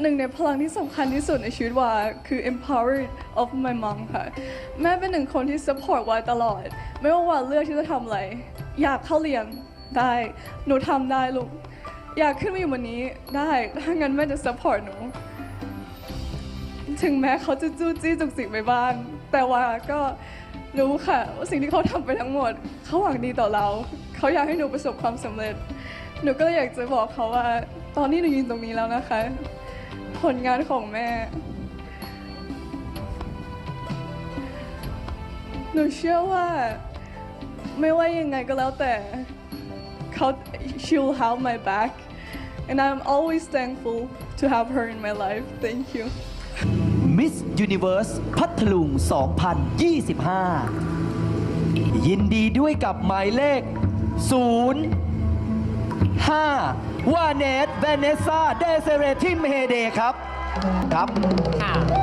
หนึ่งในพลังที่สำคัญที่สุดในชีวิตว่าคือ empowered of my mom ค่ะ แม่เป็นหนึ่งคนที่ support วาตลอด ไม่ว่าว่าเลือกที่จะทำอะไร อยากเข้าเรียนได้ หนูทำได้ลูก อยากขึ้นมาอยู่วันนี้ได้ ถ้างั้นแม่จะ support หนู ถึงแม้เขาจะจู้จี้จุกจิกไปบ้าง แต่ว่าก็รู้ค่ะว่าสิ่งที่เขาทำไปทั้งหมด เขาหวังดีต่อเรา เขาอยากให้หนูประสบความสำเร็จ หนูก็อยากจะบอกเขาว่า ตอนนี้หนูยืนตรงนี้แล้วนะคะ ผลงานของแม่ หนูเชื่อว่า ไม่ว่ายังไงก็แล้วแต่เขา she'll have my back and I'm always thankful to have her in my life thank you Miss Universe พัทลุง 2025 ยินดีด้วยกับหมายเลข 0 5 วาเนสเวเนซ่า เดเซเรทิมเฮเดครับ ครับ ค่ะ